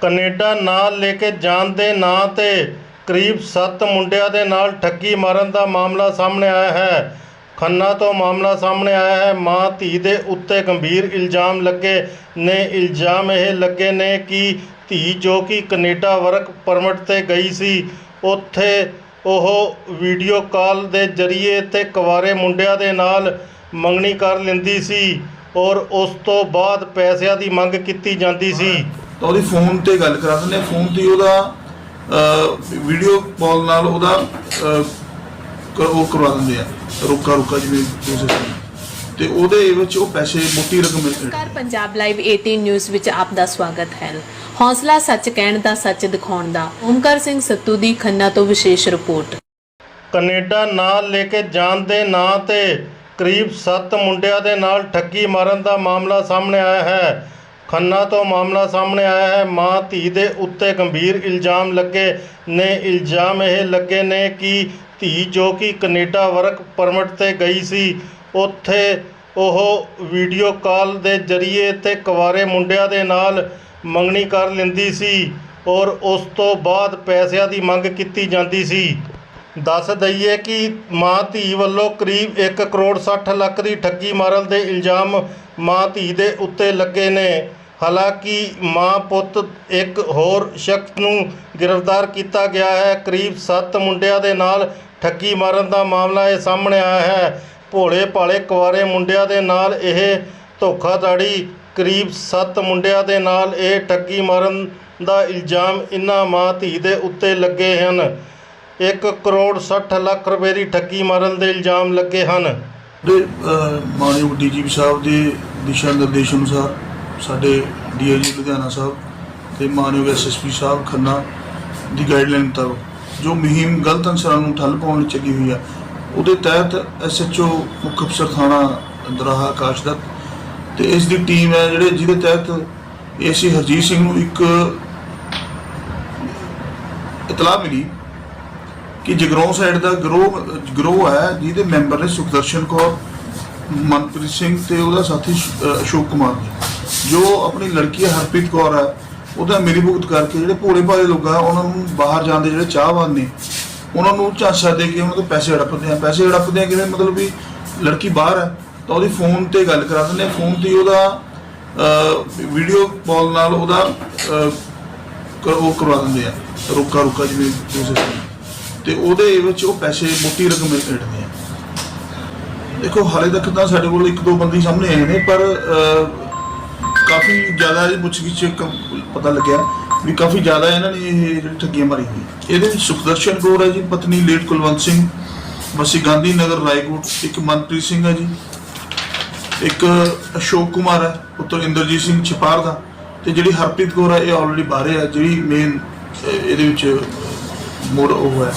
Canada ਨਾਲ ਲੈ ਕੇ ਜਾਣ ਦੇ ਨਾਂ ਤੇ ਕਰੀਬ 7 ਮੁੰਡਿਆਂ ਦੇ ਨਾਲ ਠੱਗੀ ਮਾਰਨ ਦਾ ਮਾਮਲਾ ਸਾਹਮਣੇ ਆਇਆ ਹੈ। ਖੰਨਾ ਤੋਂ ਮਾਮਲਾ ਸਾਹਮਣੇ ਆਇਆ ਹੈ। ਮਾਂ ਧੀ ਦੇ ਉੱਤੇ ਗੰਭੀਰ ਇਲਜ਼ਾਮ ਲੱਗੇ ਨੇ। ਇਲਜ਼ਾਮ ਇਹ ਲੱਗੇ ਨੇ ਕਿ ਧੀ ਜੋ ਕਿ ਕੈਨੇਡਾ ਵਰਕ ਪਰਮਿਟ ਤੇ ਗਈ ਸੀ, ਉੱਥੇ ਉਹ ਵੀਡੀਓ ਕਾਲ ਦੇ ਜ਼ਰੀਏ ਤੇ ਕੁਆਰੇ ਮੁੰਡਿਆਂ ਦੇ ਨਾਲ ਮੰਗਣੀ ਕਰ ਲੈਂਦੀ ਸੀ ਔਰ ਉਸ ਤੋਂ ਬਾਅਦ ਪੈਸਿਆਂ ਦੀ ਮੰਗ ਕੀਤੀ ਜਾਂਦੀ ਸੀ। ਤਾਂ ਉਹਦੀ ਫੋਨ ਤੇ ਗੱਲ ਕਰਾ ਦਿੰਦੇ ਆ ਫੋਨ ਤੇ ਉਹਦਾ ਵੀਡੀਓ ਕਾਲ ਨਾਲ ਉਹਦਾ ਅਹ, ਉਹ ਕਰਵਾ ਦਿੰਦੇ ਆ। ਰੋਕਾ ਰੋਕਾ ਜਿਵੇਂ ਪ੍ਰੋਸੈਸ ਤੇ ਉਹਦੇ ਵਿੱਚ ਉਹ ਪੈਸੇ ਮੋਟੀ ਰਕਮ ਨਮਸਕਾਰ ਪੰਜਾਬ ਲਾਈਵ 18 ਨਿਊਜ਼ ਵਿੱਚ ਆਪ ਦਾ ਸਵਾਗਤ ਹੈ। ਹੌਸਲਾ ਸੱਚ ਕਹਿਣ ਦਾ ਸੱਚ ਦਿਖਾਉਣ ਦਾ। ਓਮਕਾਰ ਸਿੰਘ ਸੱਤੂ ਦੀ ਖੰਨਾ ਤੋਂ ਵਿਸ਼ੇਸ਼ ਰਿਪੋਰਟ। ਕੈਨੇਡਾ ਨਾਲ ਲੈ ਕੇ ਜਾਣ ਦੇ ਨਾਂ ਤੇ ਕਰੀਬ 7 ਮੁੰਡਿਆਂ ਦੇ ਨਾਲ ਠੱਗੀ ਮਾਰਨ ਦਾ ਮਾਮਲਾ ਸਾਹਮਣੇ ਆਇਆ ਹੈ। ਖੰਨਾ ਤੋਂ ਮਾਮਲਾ ਸਾਹਮਣੇ ਆਇਆ ਹੈ। ਮਾਂ ਧੀ ਦੇ ਉੱਤੇ ਗੰਭੀਰ ਇਲਜ਼ਾਮ ਲੱਗੇ ਨੇ। ਇਲਜ਼ਾਮ ਇਹ ਲੱਗੇ ਨੇ ਕਿ ਧੀ ਜੋ ਕਿ ਕੈਨੇਡਾ ਵਰਕ ਪਰਮਿਟ ਤੇ ਗਈ ਸੀ, ਉੱਥੇ ਉਹ ਵੀਡੀਓ ਕਾਲ ਦੇ ਜ਼ਰੀਏ ਤੇ ਕੁਆਰੇ ਮੁੰਡਿਆਂ ਦੇ ਨਾਲ ਮੰਗਣੀ ਕਰ ਲੈਂਦੀ ਸੀ ਔਰ ਉਸ ਤੋਂ ਬਾਅਦ ਪੈਸਿਆਂ ਦੀ ਮੰਗ ਕੀਤੀ ਜਾਂਦੀ ਸੀ। ਦੱਸ ਦਈਏ ਕਿ ਮਾਂ ਧੀ ਵੱਲੋਂ ਕਰੀਬ 1 ਕਰੋੜ 60 ਲੱਖ ਦੀ ਠੱਗੀ ਮਾਰਨ ਦੇ ਇਲਜ਼ਾਮ ਮਾਂ ਧੀ ਦੇ ਉੱਤੇ ਲੱਗੇ ਨੇ। ਹਾਲਾਂਕਿ ਮਾਂ ਪੁੱਤ ਇੱਕ ਹੋਰ ਸ਼ਖਸ ਨੂੰ ਗ੍ਰਿਫਤਾਰ ਕੀਤਾ ਗਿਆ ਹੈ। ਕਰੀਬ 7 ਮੁੰਡਿਆਂ ਦੇ ਨਾਲ ਠੱਗੀ ਮਾਰਨ ਦਾ ਮਾਮਲਾ ਇਹ ਸਾਹਮਣੇ ਆਇਆ ਹੈ। ਭੋਲੇ ਭਾਲੇ ਕੁਆਰੇ ਮੁੰਡਿਆਂ ਦੇ ਨਾਲ ਇਹ ਧੋਖਾਧੜੀ, ਕਰੀਬ 7 ਮੁੰਡਿਆਂ ਦੇ ਨਾਲ ਇਹ ਠੱਗੀ ਮਾਰਨ ਦਾ ਇਲਜ਼ਾਮ ਇਨ੍ਹਾਂ ਮਾਂ ਧੀ ਦੇ ਉੱਤੇ ਲੱਗੇ ਹਨ। 1 ਕਰੋੜ 60 ਲੱਖ ਰੁਪਏ ਦੀ ਠੱਗੀ ਮਾਰਨ ਦੇ ਇਲਜ਼ਾਮ ਲੱਗੇ ਹਨ। ਦੇ ਮਾਨਯੋਗ ਡੀਜੀਪੀ ਸਾਹਿਬ ਦੇ ਦਿਸ਼ਾ ਨਿਰਦੇਸ਼ ਅਨੁਸਾਰ ਸਾਡੇ ਡੀਆਈਜੀ ਲੁਧਿਆਣਾ ਸਾਹਿਬ ਤੇ ਮਾਨਯੋਗ ਐਸਐਸਪੀ ਸਾਹਿਬ ਖੰਨਾ ਦੀ ਗਾਈਡਲਾਈਨ ਮੁਤਾਬਕ, ਜੋ ਮੁਹਿੰਮ ਗਲਤ ਅਨਸਰਾਂ ਨੂੰ ਠੱਲ ਪਾਉਣ ਲਈ ਚੱਲੀ ਹੋਈ ਆ, ਉਹਦੇ ਤਹਿਤ ਐਸਐਚਓ ਮੁੱਖ ਅਫਸਰ ਥਾਣਾ ਦਰਾਹਾ ਆਕਾਸ਼ ਦੱਤ ਤੇ ਇਸ ਦੀ ਟੀਮ ਹੈ ਜਿਹੜੇ, ਜਿਹਦੇ ਤਹਿਤ ਏਸੀ ਹਰਜੀਤ ਸਿੰਘ ਨੂੰ ਇੱਕ ਇਤਲਾਹ ਮਿਲੀ ਕਿ ਜਗਰੋਂ ਸਾਈਡ ਦਾ ਗਰੋਹ ਗਰੋਹ ਹੈ, ਜਿਹਦੇ ਮੈਂਬਰ ਨੇ ਸੁਖਦਰਸ਼ਨ ਕੌਰ, ਮਨਪ੍ਰੀਤ ਸਿੰਘ ਤੇ ਉਹਦਾ ਸਾਥੀ ਅਸ਼ੋਕ ਕੁਮਾਰ। ਨੇ ਜੋ ਆਪਣੀ ਲੜਕੀ ਹੈ, ਹਰਪ੍ਰੀਤ ਕੌਰ ਹੈ, ਉਹਦਾ ਮੇਰੀ ਭੁਗਤ ਕਰਕੇ ਜਿਹੜੇ ਭੋਲੇ ਭਾਲੇ ਲੋਕ ਆ, ਉਹਨਾਂ ਨੂੰ ਬਾਹਰ ਜਾਣ ਦੇ ਜਿਹੜੇ ਚਾਹਵਾਨ ਨੇ, ਉਹਨਾਂ ਨੂੰ ਝਾਂਸਾ ਦੇ ਕੇ ਉਹਨਾਂ ਤੋਂ ਪੈਸੇ ਹੜਪਦੇ ਆ। ਪੈਸੇ ਹੜਪਦੇ ਆ ਕਿਵੇਂ? ਮਤਲਬ ਵੀ ਲੜਕੀ ਬਾਹਰ ਹੈ, ਤਾਂ ਉਹਦੀ ਫੋਨ ਤੇ ਗੱਲ ਕਰਾ ਦਿੰਦੇ ਆ। ਫੋਨ ਤੇ ਉਹਦਾ ਵੀਡੀਓ ਕਾਲ ਨਾਲ ਉਹਦਾ ਉਹ ਕਰਵਾ ਦਿੰਦੇ ਆ। ਰੋਕਾ ਰੁਕਾ ਜਿਵੇਂ ਪ੍ਰੋਸੈਸ ਤੇ ਉਹਦੇ ਵਿੱਚ ਉਹ ਪੈਸੇ, ਮੋਟੀ ਰਕਮ ਕੱਢਦੇ ਆ। ਦੇਖੋ, ਹਾਲੇ ਤੱਕ ਤਾਂ ਸਾਡੇ ਕੋਲ ਇੱਕ ਦੋ ਬੰਦੇ ਸਾਹਮਣੇ ਆਏ ਨੇ, ਪਰ ਕਾਫੀ ਜ਼ਿਆਦਾ ਇਹ ਪੁੱਛਗਿੱਛ ਕ- ਪਤਾ ਲੱਗਿਆ ਵੀ ਕਾਫੀ ਜ਼ਿਆਦਾ ਇਹਨਾਂ ਨੇ ਇਹ ਜਿਹੜੀ ਠੱਗੀਆਂ ਮਾਰੀ ਹੋਈ ਇਹਦੇ ਵਿੱਚ ਸੁਖਦਰਸ਼ਨ ਕੌਰ ਹੈ ਜੀ, ਪਤਨੀ ਲੇਟ ਕੁਲਵੰਤ ਸਿੰਘ ਵਸੀ ਗਾਂਧੀ ਨਗਰ ਰਾਏਕੋਟ, ਇੱਕ ਮਨਪ੍ਰੀਤ ਸਿੰਘ ਹੈ ਜੀ, ਇੱਕ ਅਸ਼ੋਕ ਕੁਮਾਰ ਹੈ, ਪੁੱਤਰ ਇੰਦਰਜੀਤ ਸਿੰਘ ਛਪਾਰ ਦਾ ਤੇ ਜਿਹੜੀ ਹਰਪ੍ਰੀਤ ਕੌਰ ਹੈ, ਇਹ ਆਲਰੇਡੀ ਬਾਹਰ ਹੈ ਜਿਹੜੀ ਮੇਨ ਇਹਦੇ ਵਿੱਚ ਮੋੜ ਉਹ ਹੈ।